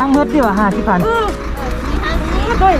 ทั้งหมดดีกว่าห้าสิบพันด้วย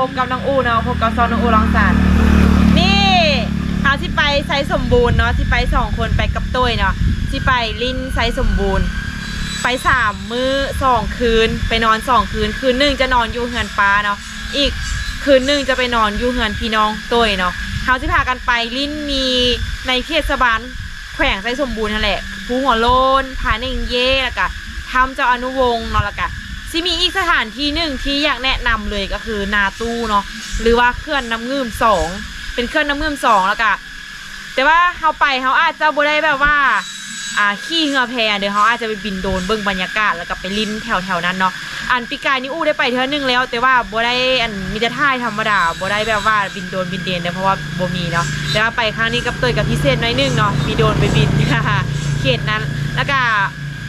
พบกับน้องอูเนาะพบกับซอนน้องอูลองสันนี่เขาที่ไปไซส์สมบูรณ์เนาะที่ไปสองคนไปกับตุ้ยเนาะที่ไปลินไซส์สมบูรณ์ ไปสามมื้อสองคืน ไปนอนสองคืน คืนหนึ่งจะนอนอยู่เฮือนป้าเนาะอีกคืนหนึ่งจะไปนอนอยู่เฮือนพี่น้องตุ้ยเนาะเขาที่พากันไปลินมีในเทศบาลแขวงไซส์สมบูรณ์นั่นแหละภูหัวโลนผาเน่งเย่แล้วก็ทำเจ้าอนุวงศ์เนาะแล้วก็ ซิมีอีกสถานที่หนึ่งที่อยากแนะนำเลยก็คือนาตู้เนาะหรือว่าเคลื่อนน้ำเงื่อมสองเป็นเคลื่อนน้ำเงื่อมสองแล้วก็แต่ว่าเขาไปเขาอาจจะบ่ได้แบบว่า อ่าขี่เหือแพเดี๋ยวเขาอาจจะไปบินโดรนเบิ่งบรรยากาศแล้วก็ไปลิ้นแถวๆนั้นเนาะอันปีกายนี่อู้ได้ไปเท่านึงแล้ว แต่ว่าบ่ได้อันมีแต่ท่ายธรรมดาบ่ได้แบบว่าบินโดรนบินเดนเด้อเพราะว่าบ่มีเนาะแต่ว่าไปครั้งนี้กับเตยกับพิเศษหน้อยนึงเนาะมีโดรนไปบิน เขตนั้นแล้วก็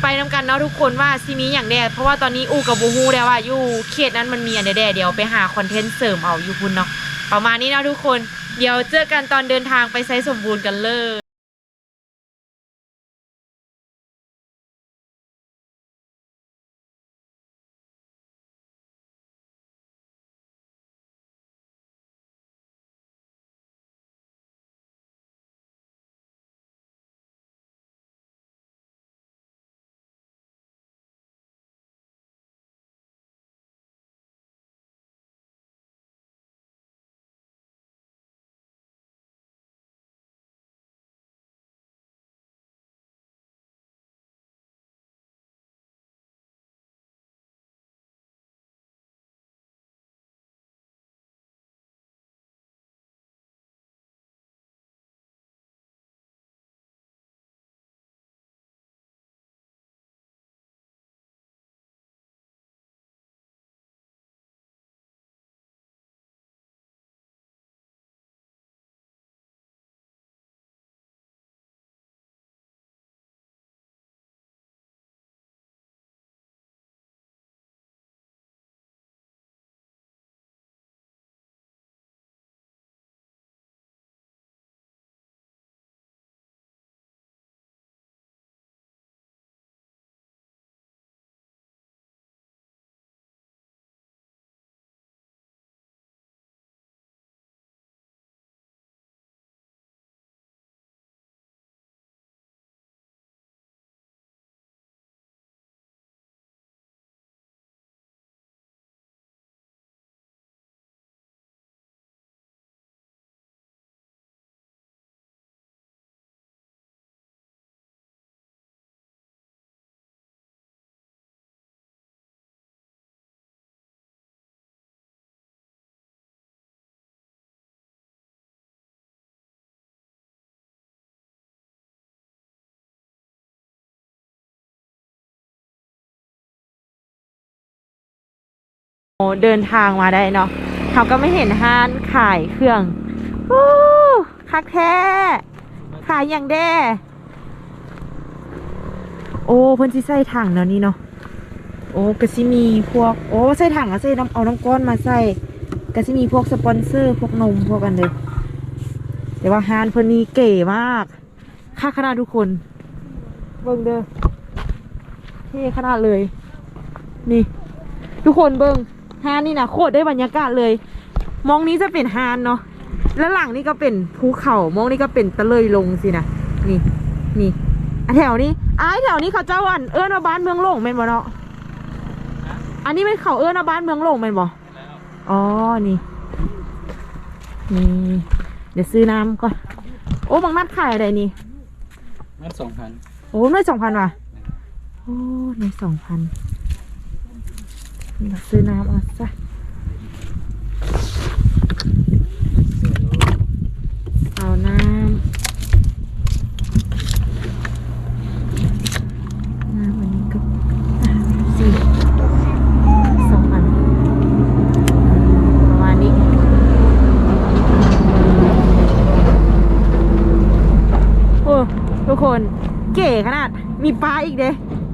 ไปนำกันเนาะทุกคนว่าซีมีอย่างแดดเพราะว่าตอนนี้อูกับบูฮูแล้วว่าอยู่เขตนั้นมันมีอันแดดเดี๋ยวไปหาคอนเทนต์เสริมเอาอยู่พุ่นเนาะประมาณนี้เนาะทุกคน เดี๋ยวเจอกันตอนเดินทางไปไซส์สมบูรณ์กันเลย เดินทางมาได้เนาะเขาก็ไม่เห็นห้านขายเครื่องอู้คักแท้ขายอย่างแด้ โอ้เพิ่นสิใส่ถังเนาะนี่เนาะโอ้ก็สิมีพวก โอ้ใส่ถังอะใส่น้ำเอาน้ำก้อนมาใส่ก็สิมีพวกสปอนเซอร์ พวกนมพวกกันเลยแต่ว่าฮานเพิ่นนี่เก๋มากค่าขนาดทุกคน เบิ่งเด้อเท่ขนาดเลย นี่ ทุกคนเบิ่ง ฮานนี่นะโคตรได้บรรยากาศเลย มองนี้จะเป็นฮานเนาะแล้วหลังนี่ก็เป็นภูเขามองนี่ก็เป็นตะเลยลงสินะนี่นี่อะแถวนี้อ้ายแถวนี้เขาเจ้าอันเอิ้นว่าบ้านเมืองหลงแม่นบ่เนาะอันนี้เป็นเขาเอิ้นว่าบ้านเมืองหลงแม่นบ่อ๋อนี่นี่เดี๋ยวซื้อน้ำก่อนโอ้บางนัดขายอะไรนี่นั่นสองพันโอ้หน่วยสองพันว่ะโอ้หน่วยสองพัน นี่ซื้อน้ำเอาซะเอาน้ำน้ำอันนี้ก็อะสี่สองพันประมาณนี้โอ้ทุกคนเก๋ขนาดมีปลาอีกเด้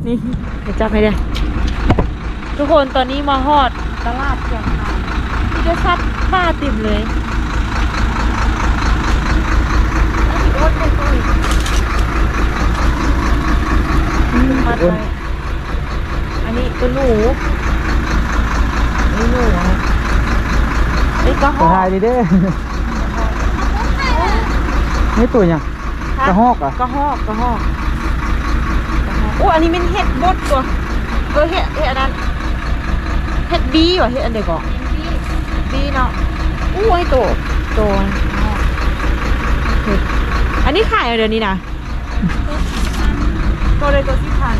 นี่จับให้เด้ ทุกคนตอนนี้มาฮอดตลาดเชียงคานมีแต่สัตว์ป่าติ่มเลยแล้วมีโอ๊ตเป็นตัวอีกอืมมัดไว้อันนี้ตัวหนูอันนี้หนูอะไอ้ยกระหตัวอไทยกดีเด้นี่ตัวยังกระหอกอะกระหอกกระหอกกระหอกโอ้อันนี้เป็นเห็ดบดตัวเออเห็ดเห็ดอันนั้น เห็ดบีว่ะเห็ดอันเดียวก่อนบีเนาะอู้ไอ้โตโตเห็ดอันนี้ขายอะไรเดี๋ยวนี้นะตัวเลยตัวสิบพัน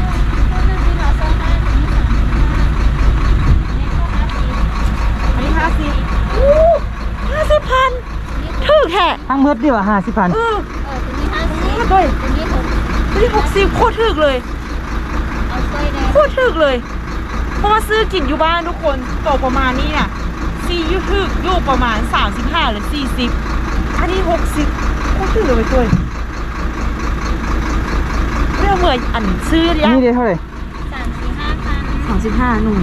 อันนี้ห้าสิบอู้ห้าสิบพันถูกแท้ทั้งเมืดดีกว่าห้าสิบพันเออเออตัวนี้ห้าสิบมาด้วยตัวนี้หกตัวนี้หกสิบโคตรถึกเลยเอาสร้อยแดงโคตรถึกเลย เพราะว่าซื้อกินอยู่บ้านทุกคนตกประมาณนี้น่ะซีอยู่ถึกอยู่ประมาณ 35 หรือ 40 อันนี้ 60โคตรถึกเลยตัวเรื่องเหมือนอันซื้ออันยังนี้เดียวเท่าไหร่สามสี่ห้าพันสองสิบห้าหนุ่ม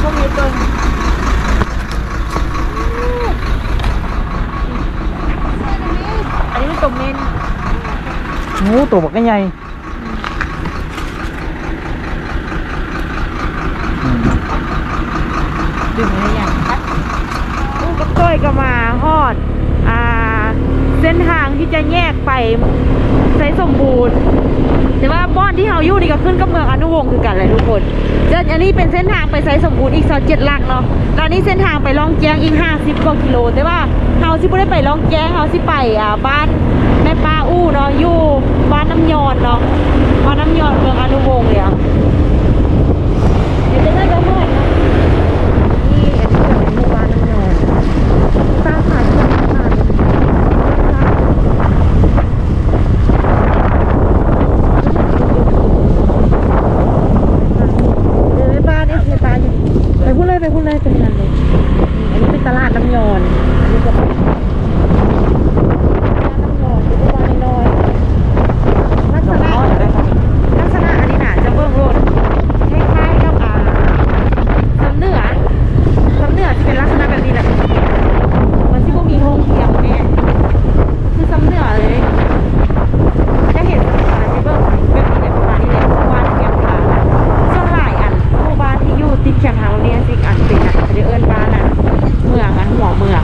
พวกนี้ตัว อันนี้เป็นตัวเมนโอ้ตัวบักใหญ่อืมดื่มอะไรอย่างครับลูกกับก้อยก็มาฮอดอ่า เส้นทางที่จะแยกไปไซสมบูรณ์ แต่ว่าบ้อนที่เฮาอยู่นี่ก็ขึ้นกับเมืองอนุวงศ์คือกันเลยทุกคนเจะอันนี้เป็นเส้นทางไปไซสมบูรณ์อีกซอยเจ็ดหลักเนาะแล้วนี่เส้นทางไปล่องแจ้งอีกห้าสิบกว่ากิโล แต่ว่าเฮาสิบ่ได้ไปล่องแจ้งเฮาสิไปอ่าบ้านแม่ป้าอู้เนาะอยู่บ้านน้ำยอนเนาะบ้านน้ำยอนเมืองอนุวงศ์เลยอะเดี๋ยวจะได้ก็ฮอดนะนี่อันนี้เป็นหมู่บ้านน้ำยอนสร้างผ่านสร้างผ่านเดินไปบ้านเนี่ยในตาอยู่ไปพูดเลยไปพูดเลยเป็นยังไงเลยอันนี้เป็นตลาดน้ำยอนอันนี้ก็เป็นตลาดน้ำยอนอยู่ประมาณน้อยๆลักษณะลักษณะอันนี้น่ะจะเบิ่งโลดคล้ายๆกับอ่าสำเหนือสำเหนือจะเป็นลักษณะแบบนี้แหละมันที่พวกมีห้องเทียมเนี่ยคือสำเหนือเลย จะเห็นอ่าที่เบิ่งแบบนี้เนี่ยประมาณนี้เลยหมู่บ้านเทียมทางนะส่วนหลายอันหมู่บ้านที่อยู่ติดเทียมทางโรงเรียนสิอันเป็นอะเขาจะเอิ้นบ้านอะเมืองอันหัวเมือง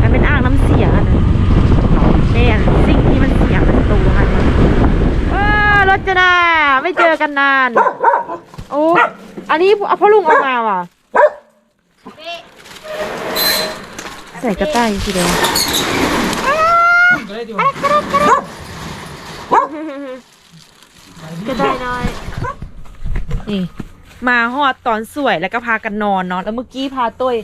อันเป็นอ่างน้ำเสียงอันนั้นเนี่ยสิ่งที่มันเสียงมันตัวอันนี้เออรถจะนาไม่เจอ กันนาน โอ้อันนี้เอาพ่อลุงเอามาว่ะ ใส่กระต่ายทีเดียวตัวได้ดีก็ได้น้อยนี่ มาฮอดตอนสวยแล้วก็พากันนอนเนาะแล้วเมื่อกี้พาตุ้ย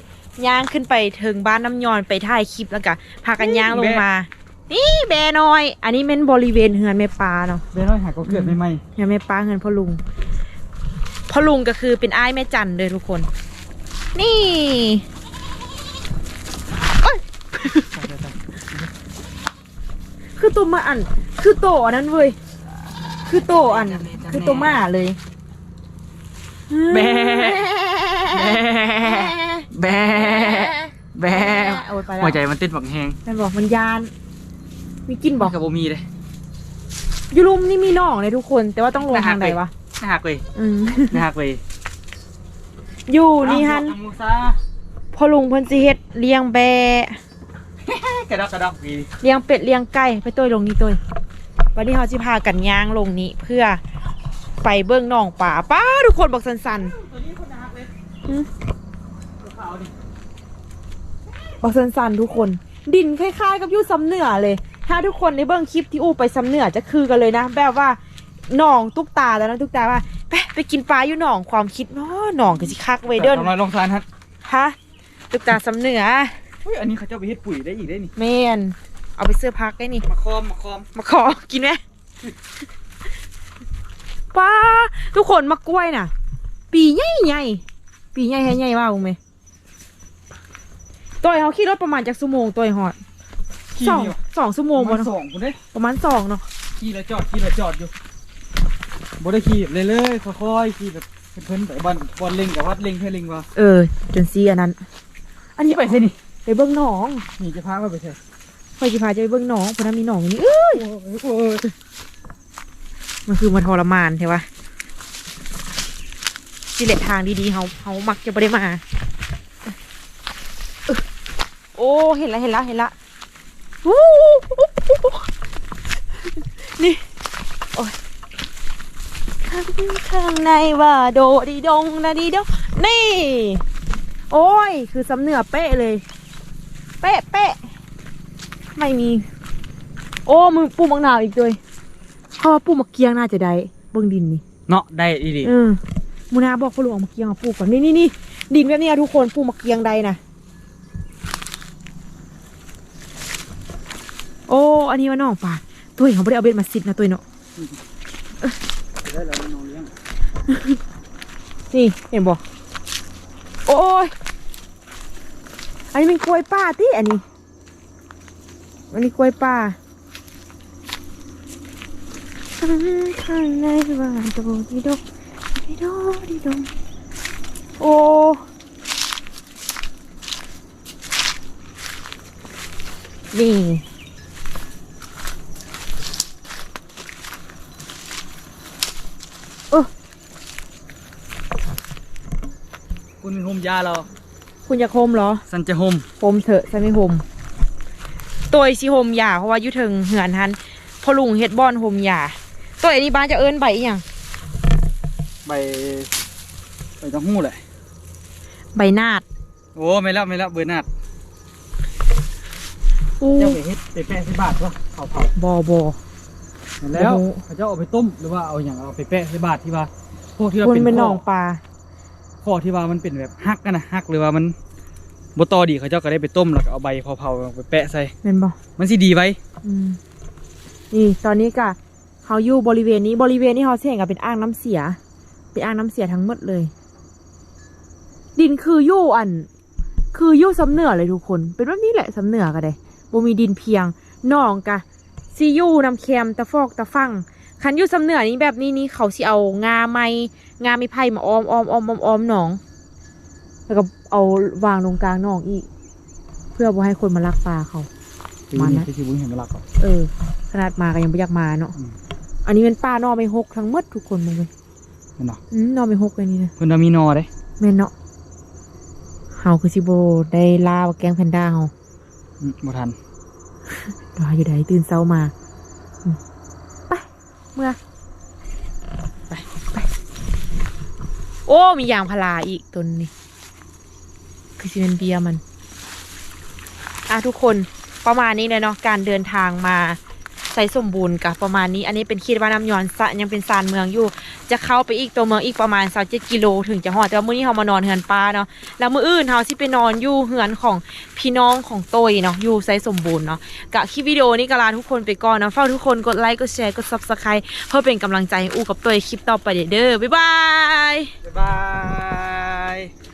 ย่างขึ้นไปถึงบ้านน้ำยอนไปถ่ายคลิปแล้วก็พากันย่างลงมา นี่แบน้อย อันนี้เป็นบริเวณเฮือนแม่ปลาเนาะเดี๋ยวน้อยหาก็เกิดใหม่เฮือนแม่ปลาเฮือนพ่อลุงพ่อลุงก็คือเป็นอ้ายแม่จันเลยทุกคน นี่เอ้ยคือตัวมาอัน คือโตอันนั้นเว้ยคือโตอัน คือตัวมาเลย แบะแบะแบะโอ้อ้ยไปแล้วหัวใจมันเต้นบักแฮงมันบอกมันยาน มีกินบอกกับบ่มีเลยยูรุมนี่มีหน่องเลยทุกคน แต่ว่าต้องลงทางไหนวะน่าหักเว้ยอืมน่าฮักเว้ยอยู่นี่ฮันทำมูซาพ่อลุงเพิ่นสิเฮ็ดเลี้ยงแบะกระดอกกระดอกดีเลี้ยงเป็ดเลี้ยงไก่ไปตัวลงนี่ตัววันนี้เขาสิพากันย่างลงนี้เพื่อไปเบื้องหนองป่าป้าทุกคนบอกสันตัวนี้คนน่าฮักเลยๆอืมตัวขาวดิบอกสันๆทุกคน ดินคล้ายๆกับอยูซ้ำเหนือเลย ถ้าทุกคนในเบื้องคลิปที่อู้ไปซ้ำเหนือจะคือกันเลยนะ แบบว่าหนองตุ๊กตาแล้วนะตุ๊กตาว่าไปไปกินปลาอยู่หนองความคิดเนาะหนองก็สิคักไว้เดินทำลายลงซานฮะฮะตุ๊กตาซ้ำเหนืออุ้ยอันนี้เขาเจ้าไปเฮ็ดปุ๋ยได้อีกได้นี่แมนเอาไปเสื้อพักได้นี่มาคอมมาคอมมาขอกินไหมป้าทุกคนมากล้วยน่ะ ปีใหญ่ใหญ่ๆปีใหญ่ให้ใหญ่มากคุณไหมตัวเขาขี่รถประมาณจากชั่วโมงตัวหอดขี่ สองอยู่สองชั่วโมงมับ่นเนาะสองคนเด้ประมาณสองเนาะขี่แล้วจอดขี่แล้วจอดอยู่บ่ได้ขี่เลยเลยๆค่อยๆขี่แบบเพิ่นๆไปบอลบอลเล็งกับวัดเล็งเพื่อเล็งว่าเออ จนซีอันนั้น อันนี้ไปใช่นี่ไปเบิ้งหนองนี่จะพามาไปใช่ไปจิพาจะไปเบิ้งหนองเพราะนั้นมีหนองอยู่นี่เอ้ยโอ้ยโอ้ยมันคือมาทรมานใช่ปะสิเลตทางดีๆเขาเขามักจะไม่ได้มาเออโอ้เห็นแล้วเห็นแล้วเห็นแล้ววู้ นี่ โอ้ยข้างข้างในว่าโดดีดงนะดีดงนี่ โอ้ย คือสำเนือเป๊ะเลย เป๊ะเป๊ะไม่มี โอ้มือปูมักนาวอีกด้วยเขาว่าปูมักเกียงน่าจะได้เบิ่งดินนี่เนาะได้ดีดีเออมูนาบอกพ่อหลวงเอามาเกียงเอาปลูกก่อนนี่นี่นี่ดินแบบนี้อะทุกคนปลูกมาเกียงใดนะโอ้อันนี้ว่าน้องป่าตัวเองเขาไม่ได้เอาเบ็ดมาซิดนะตัวเนาะได้แล้วน้องเลี้ยงนี่เห็นบ่โอ้ยอันนี้เป็นกล้วยป้าที่อันนี้อันนี้กล้วยป้าข้างในว่าโดดีดกดีดกดีดงโอ้นี่ คุณเป็นโฮมยาเราคุณอยากโฮมเหรอสันจะโฮมโฮมเถอะฉันไม่โฮมตัวสิโฮมยาเพราะว่าอยุเทิงเหือนหันพอลุงเฮ็ดบอนโฮมยาตัวไอ้นี่บ้านจะเอิ้นใบอหย่างใบใบต้องหู้แหละใบนาดโอ้ไม่แล้วไม่แล้วเบอร์นาดอู้เจ้าไปเฮ็ดไปแปะใส่บาทวะเขาเผาบอบอนั่นแล้วโอ้โหเขาเจ้าเอาไปต้มหรือว่าเอาอย่างเอาไปแปะใส่บาทที่ว่าพวกที่ว่าคุณเป็นเป็นหนข้อองปลา ข้อที่ว่ามันเป็นแบบฮักกันนะฮักหรือว่ามันบตอดีเขาเจ้าก็ได้ไปต้มแล้วก็เอาใบเผาๆไปแปะใส่เป็นบอมันสิดีไว้อืมนี่ตอนนี้กะเขาอยู่บริเวณนี้บริเวณนี้เขาเสียงกับเป็นอ่างน้ำเสีย เป็นอ่างน้ำเสียทั้งหมดเลย ดินคืออยู่อัน คืออยู่สำเหนือเลยทุกคน เป็นแบบนี้แหละสำเหนือก็ได้บ่มีดินเพียงหนองกะซีอยู่น้ำเค็มตะฟอกตะฟังคันอยู่สำเหนือนี้แบบนี้นี่เขาสิเอางาไม้ งาไม้ไผ่มาออมออมออมออมออมหนอง แล้วก็เอาวางลงกลางหนองอีก เพื่อบ่ให้คนมาลักปลาเขาปีมานี้นะที่ที่บุ้งเห็นเวลาเขาเออ ขนาดมาก็ยังไม่อยากมาเนาะอืมอันนี้เป็นป้านอไม่หกทั้งหมดทุกคนมึงเลยเห็นเนาะอืมนอไม่หกเลยนี่นะเพิ่นว่ามีนอเด้แม่นเนาะเฮาคือสิโบได้ลาว่าแกงแพนด้าเฮาอืมบ่ทันรออยู่ใดตื่นเช้ามาอืมไปเมื่อ ไปไป โอ้ มียางพาราอีกต้นนี้ คือซิเป็นเบียมัน อะทุกคนประมาณนี้เลยเนาะการเดินทางมา ส่สมบูรณ์กับประมาณนี้ อันนี้เป็นคิดว่าน้ำยอนสะยังเป็นซานเมืองอยู่ จะเข้าไปอีกตัวเมืองอีกประมาณสาเกิโลถึงจะหอดแต่ว่ามื้อนี้เรามานอนเฮือนป้าเนาะแล้วมื้ออื่นเราสิไปนอนอยู่เฮือนของพี่น้องของโตยเนาะอยู่ไซสมบูรณ์เนาะกะคลิปวิดีโอนี้ก็ลาทุกคนไปก่อนนะเฝ้าทุกคนกดไลค์กดแชร์กด subscribe เพื่อเป็นกำลังใจให้อูกับโตยคลิปต่อไปเด้อบ๊ายบายบ๊ายบาย